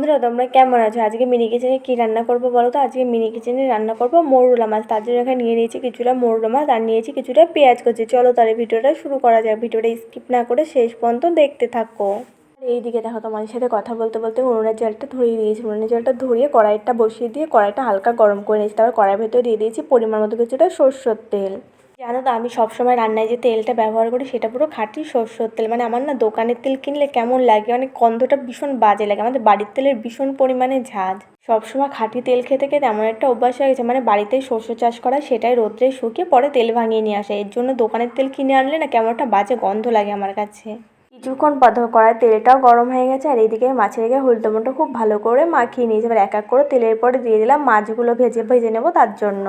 বন্ধুরা, তোমরা কেমন আছো? আজকে মিনি কিচেনে কী রান্না করব বলো তো? আজকে মিনি কিচেনে রান্না করব মরুলা মাছ। তার জন্য এখানে নিয়ে নিয়েছি কিছুটা মরুলা মাছ আর নিয়েছি কিছুটা পেঁয়াজ কুচি। চলো তাহলে ভিডিওটা শুরু করা যাক। ভিডিওটা স্কিপ না করে শেষ পর্যন্ত দেখতে থাকো। এইদিকে দেখো, তোমাদের সাথে কথা বলতে বলতে উনুনের জলটা ধরিয়ে দিয়েছি। উনুনের জলটা ধরিয়ে কড়াইটা বসিয়ে দিয়ে কড়াইটা হালকা গরম করে নিয়েছি। তারপর কড়াইয়ের ভেতরে দিয়ে দিয়েছি পরিমাণ মতো কিছুটা সর্ষের তেল। জানো তো, আমি সবসময় রান্নায় যে তেলটা ব্যবহার করি সেটা পুরো খাঁটি সর্ষের তেল। মানে আমার না দোকানের তেল কিনলে কেমন লাগে মানে গন্ধটা ভীষণ বাজে লাগে। আমাদের বাড়ির তেলের ভীষণ পরিমাণে ঝাঁজ। সবসময় খাঁটি তেল খেতে খেতে এমন একটা অভ্যাস হয়ে গেছে মানে বাড়িতে সর্ষে চাষ করা সেটাই রোদ্রে শুকিয়ে পরে তেল ভাঙিয়ে নিয়ে আসে। এর জন্য দোকানের তেল কিনে আনলে না কেমন একটা বাজে গন্ধ লাগে আমার কাছে। কিছুক্ষণ পর কড়াই তেলটাও গরম হয়ে গেছে, আর এইদিকে মাছের দিকে হলুদ খুব ভালো করে মাখিয়ে নিয়েছি। এবার এক এক করে তেলের পরে দিয়ে দিলাম মাছগুলো ভেজে ভেজে নেব তার জন্য।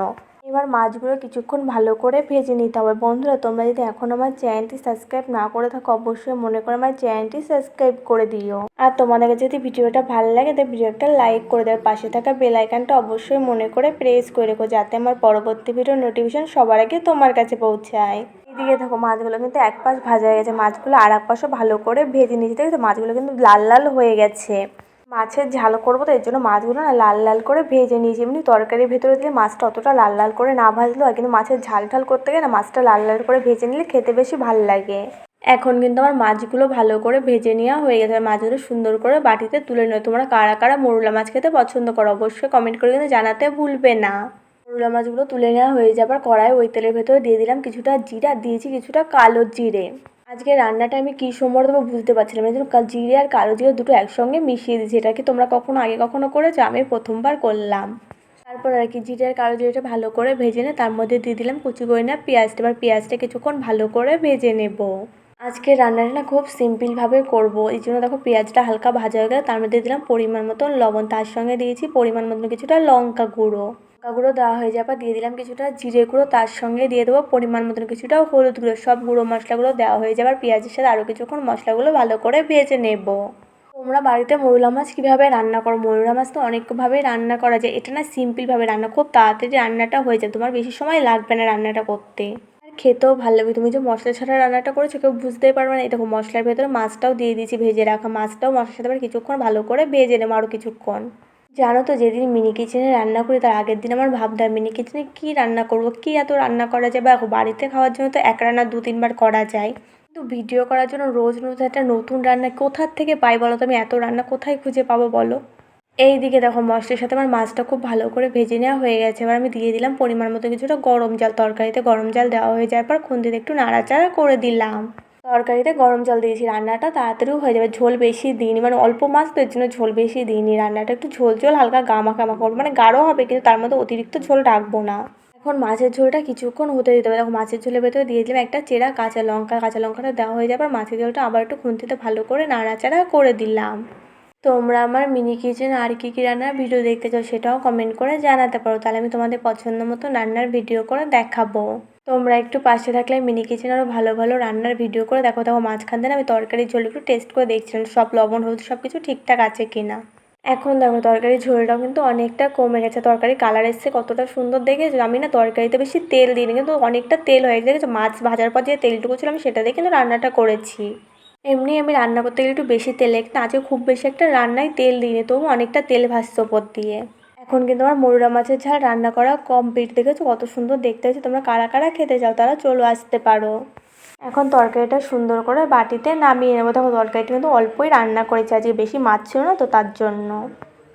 এবার মাছগুলো কিছুক্ষণ ভালো করে ভেজে নিতে হবে। বন্ধুরা, তোমরা যদি এখন আমার চ্যানেলটি সাবস্ক্রাইব না করে থাকো, অবশ্যই মনে করে আমার চ্যানেলটি সাবস্ক্রাইব করে দিও। আর তোমাদের কাছে যদি ভিডিওটা ভালো লাগে তো ভিডিওটা লাইক করে দেবে। পাশে থাকা বেল আইকনটা অবশ্যই মনে করে প্রেস করে রেখো, যাতে আমার পরবর্তী ভিডিও নোটিফিকেশন সবার আগে তোমার কাছে পৌঁছায়। এদিকে দেখো, মাছগুলো কিন্তু এক পাশ ভাজা হয়ে গেছে। মাছগুলো আর এক পাশও ভালো করে ভেজে নিয়েছি। দেখো মাছগুলো কিন্তু লাল লাল হয়ে গেছে। মাছের ঝাল করব তো এর জন্য মাছগুলো না লাল লাল করে ভেজে নিয়েছি। এমনি তরকারির ভেতরে দিলে মাছটা অতটা লাল লাল করে না ভাজলেও হয়, কিন্তু মাছের ঝাল ঝাল করতে গেলে না মাছটা লাল লাল করে ভেজে নিলে খেতে বেশি ভালো লাগে। এখন কিন্তু আমার মাছগুলো ভালো করে ভেজে নেওয়া হয়ে গেছে। মাছগুলো সুন্দর করে বাটিতে তুলে নেবে। তোমরা কারা কারা মরুলা মাছ খেতে পছন্দ করো অবশ্যই কমেন্ট করে কিন্তু জানাতে ভুলবে না। মোরলা মাছগুলো তুলে নেওয়া হয়ে যাবার কড়াই ওই তেলের ভেতরে দিয়ে দিলাম কিছুটা জিরা, দিয়েছি কিছুটা কালো জিরে। আজকে রান্নাটা আমি কী সম্বর দেবো বুঝতে পারছিলাম এই জন্য জিরে আর কালো জিরে দুটো একসঙ্গে মিশিয়ে দিয়েছি। এটা কি তোমরা কখনো আগে কখনো করেছ? আমি প্রথমবার করলাম। তারপর আর কি জিরে আর কালো জিরেটা ভালো করে ভেজে নিয়ে তার মধ্যে দিয়ে দিলাম কুচি করে না পেঁয়াজটা। এবার পেঁয়াজটা কিছুক্ষণ ভালো করে ভেজে নেব। আজকে রান্নাটা না খুব সিম্পলভাবে করব। এই জন্য দেখো পেঁয়াজটা হালকা ভাজা হয়ে গেলে। তার মধ্যে দিলাম পরিমাণ মতন লবণ। তার সঙ্গে দিয়েছি পরিমাণ মতন কিছুটা লঙ্কা গুঁড়ো। লঙ্কা গুঁড়ো দেওয়া হয়ে যাবার দিয়ে দিলাম কিছুটা জিরে গুঁড়ো, তার সঙ্গে দিয়ে দেবো পরিমাণ মতন কিছুটা হলুদ গুঁড়ো। সব গুঁড়ো মশলাগুলো দেওয়া হয়ে যাবার পেঁয়াজের সাথে আরও কিছুক্ষণ মশলাগুলো ভালো করে ভেজে নেব। তোমরা বাড়িতে মরুলা মাছ কীভাবে রান্না করো? মরুলা মাছ তো অনেকভাবে রান্না করা যায়। এটা না সিম্পলভাবে রান্না, খুব তাড়াতাড়ি রান্নাটা হয়ে যায়। তোমার বেশি সময় লাগবে না রান্নাটা করতে। খেতেও ভালো লাগবে। তুমি যে মশলা ছাড়া রান্নাটা করেছ কেউ বুঝতেই পারবে না। এই দেখো মশলার ভেতরে মাছটাও দিয়ে দিয়েছি, ভেজে রাখা মাছটাও মশলার সাথে কিছুক্ষণ ভালো করে ভেজে নেব আরও কিছুক্ষণ। জানো তো, যেদিন মিনি কিচেনে রান্না করি, তার আগের দিন আমার ভাবতে হয় মিনি কিচেনে কী রান্না করব? কী এত রান্না করা যায়? বা বাড়িতে খাওয়ার জন্য তো এক রান্না দু তিনবার করা যায়। কিন্তু ভিডিও করার জন্য রোজ রোজ একটা নতুন রান্না কোথার থেকে পাই বলো তো? আমি এত রান্না কোথায় খুঁজে পাবো বলো? এই দিকে দেখো, মশলার সাথে আমার মাছটা খুব ভালো করে ভেজে নেওয়া হয়ে গেছে। এবার আমি দিয়ে দিলাম পরিমাণ মতো কিছুটা গরম জল, তরকারিতে গরম জল দেওয়া হয়ে যাওয়ার পর খুন্তিতে একটু নাড়াচাড়া করে দিলাম। তরকারিতে গরম জল দিয়েছি রান্নাটা, তাড়াতাড়িও হয়ে যাবে। ঝোল বেশি দিইনি মানে অল্প মাছ তো এর জন্য ঝোল বেশি দিইনি। রান্নাটা একটু ঝোল ঝোল, হালকা গা মাখা মাখা করব। মানে গাঢ় হবে, কিন্তু তার মধ্যে অতিরিক্ত ঝোল রাখব না। এখন মাছের ঝোলটা কিছুক্ষণ হতে দিতে হবে। দেখো, মাছের ঝোলের ভেতরে দিয়ে দিলাম একটা চেরা কাঁচা লঙ্কা। কাঁচা লঙ্কাটা দেওয়া হয়ে যাবার মাছের ঝোলটা আবার একটু খুন্তিতে ভালো করে নাড়াচাড়া করে দিলাম। তোমরা আমার মিনি কিচেন আর কী কী রান্নার ভিডিও দেখতে চাও সেটাও কমেন্ট করে জানাতে পারো। তাহলে আমি তোমাদের পছন্দ মতো রান্নার ভিডিও করে দেখাবো। তোমরা একটু পাশে থাকলে মিনি কিচেন আরও ভালো ভালো রান্নার ভিডিও করে দেখো। দেখো, মাঝখান দিয়ে আমি তরকারির ঝোল একটু টেস্ট করে দেখছিলাম, সব লবণ, হলুদ সব কিছু ঠিকঠাক আছে কি না এখন দেখো, তরকারির ঝোলটাও কিন্তু অনেকটা কমে গেছে। তরকারি কালার এসছে, কতটা সুন্দর দেখেছ? আমি না তরকারিতে বেশি তেল দিইনি, কিন্তু অনেকটা তেল হয়ে গেছে মাছ ভাজার পর যে তেলটুকু ছিল, আমি সেটা দিয়ে কিন্তু রান্নাটা করেছি। এমনি আমি রান্না করতে গেলে একটু বেশি তেল, একটা আজকে খুব বেশি একটা রান্নায় তেল দিইনি তবু অনেকটা তেল ভাসছে ওপর দিয়ে। এখন কিন্তু আমার মরুরা মাছের ঝাল রান্না করা কমপ্লিট দেখেছ? কত সুন্দর দেখতে হয়েছে। তোমরা কারা কারা খেতে চাও তারা চলো আসতে পারো। এখন তরকারিটা সুন্দর করে বাটিতে নামিয়ে নেব। দেখো, তরকারিটা কিন্তু অল্পই রান্না করেছি। আজকে বেশি মাছ ছিল না, তো তার জন্য।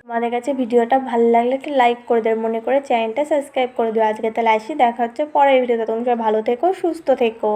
আমাদের কাছে ভিডিওটা ভালো লাগলে একটু লাইক করে দেবে। মনে করে চ্যানেলটা সাবস্ক্রাইব করে দিও। আজকে তাহলে আসি, দেখা হচ্ছে পরের ভিডিওতে তোমরা ভালো থেকো, সুস্থ থেকো।